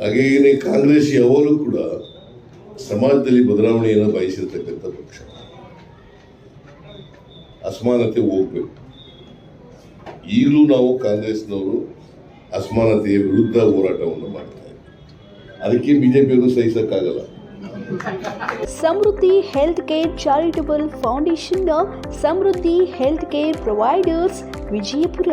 ಹಾಗೆಯೇ ಕಾಂಗ್ರೆಸ್ ಯಾವಾಗಲೂ ಕೂಡ ಸಮಾಜದಲ್ಲಿ ಬದಲಾವಣೆಯನ್ನು ಬಯಸಿರ್ತಕ್ಕಂಥ ಪಕ್ಷ. ಅಸಮಾನತೆ ಹೋಗ್ಬೇಕು. ಈಗಲೂ ನಾವು ಕಾಂಗ್ರೆಸ್ನವರು ಅಸಮಾನತೆಯ ವಿರುದ್ಧ ಹೋರಾಟವನ್ನು ಮಾಡ್ತಾ ಅದಕ್ಕೆ ಬಿಜೆಪಿಯವರು ಸಹಿಸಕ್ಕಾಗಲ್ಲ. Samruddhi health care charitable ಫೌಂಡೇಶನ್ನ Samruddhi health care providers Vijayapura.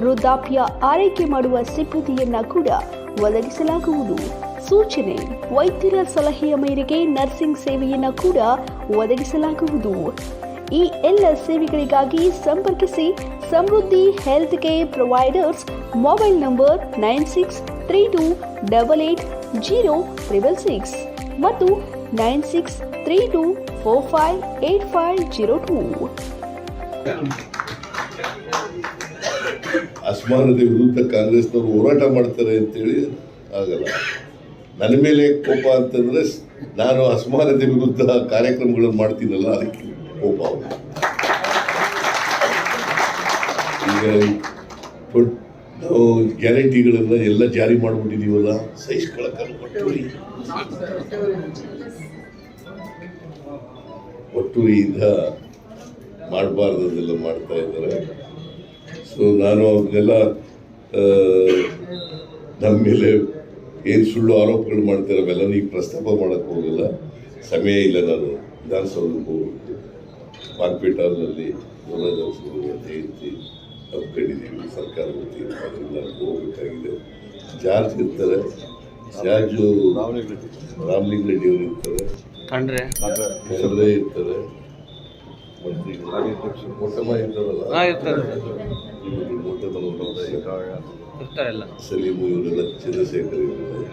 ವೃದ್ಧಾಪ್ಯ ಆರೈಕೆ ಮಾಡುವ ಸಿಬ್ಬಂದಿಯನ್ನ ಕೂಡ ಒದಗಿಸಲಾಗುವುದು. ಸೂಚನೆ, ವೈದ್ಯರ ಸಲಹೆಯ ಮೇರೆಗೆ ನರ್ಸಿಂಗ್ ಸೇವೆಯನ್ನ ಕೂಡ ಒದಗಿಸಲಾಗುವುದು. ಈ ಎಲ್ಲ ಸೇವೆಗಳಿಗಾಗಿ ಸಂಪರ್ಕಿಸಿ Samruddhi health care providers mobile number nine six three two double eight zero triple six ಮತ್ತು nine six three two four five eight five zero two. ಅಸಮಾನತೆ ವಿರುದ್ಧ ಕಾಂಗ್ರೆಸ್ನವರು ಹೋರಾಟ ಮಾಡ್ತಾರೆ ಅಂತೇಳಿ ಆಗಲ್ಲ ನನ್ನ ಮೇಲೆ ಕೋಪ ಅಂತಂದ್ರೆ ನಾನು ಅಸಮಾನತೆ ವಿರುದ್ಧ ಕಾರ್ಯಕ್ರಮಗಳನ್ನು ಮಾಡ್ತೀನಲ್ಲ ಅದಕ್ಕೆ ಕೋಪ. ಈಗ ನಾವು ಗ್ಯಾರಂಟಿಗಳನ್ನು ಎಲ್ಲ ಜಾರಿ ಮಾಡಿಬಿಟ್ಟಿದ್ದೀವಲ್ಲ ಸಹಿಸ್ಕೊಳಕ್ಕಲ್ಲ ಒಟ್ಟುರಿ ಒಟ್ಟುರಿಯಿಂದ ಮಾಡಬಾರ್ದದೆಲ್ಲ ಮಾಡ್ತಾ ಇದ್ದಾರೆ. ಸೊ ನಾನು ಅವ್ರನ್ನೆಲ್ಲ ನಮ್ಮ ಮೇಲೆ ಏನು ಸುಳ್ಳು ಆರೋಪಗಳು ಮಾಡ್ತಾರೆ ಅವೆಲ್ಲ ಈಗ ಪ್ರಸ್ತಾಪ ಮಾಡೋಕ್ಕೆ ಹೋಗಲ್ಲ. ಸಮಯ ಇಲ್ಲ ನಾನು ವಿಧಾನಸೌಧಕ್ಕೆ ಹೋಗ್ಬಿಟ್ಟು ಮಾರ್ಪೇಟ್ ಹಾಲ್ನಲ್ಲಿ ದೊಡ್ಡ ಜಯಂತಿ ಹಮ್ಮಿಕೊಂಡಿದ್ದೀವಿ ಸರ್ಕಾರ ವತಿಯಿಂದ ಅದರಿಂದ ಹೋಗ್ಬೇಕಾಗಿದೆ. ಜಾರ್ಜ್ ಇರ್ತಾರೆ. ಜಾರ್ಜು ರಾಮಲಿಂಗ ರೆಡ್ಡಿ ಅವರು ಇರ್ತಾರೆ. ಖಂಡ್ರೆ ಇರ್ತಾರೆ. ಮಂತ್ರಿಗಳು ಮೊಟ್ಟಮ ಇರ್ತಾರಲ್ಲ ಹಾ ಇರ್ತಾರೆ ಇವರು ಮೊಟ್ಟಮನ ಇರ್ತಾರೆಲ್ಲ ಸಲೀಮು ಇವರೆಲ್ಲ ಚಂದ್ರಶೇಖರ್ ಇರ್ತಾರೆ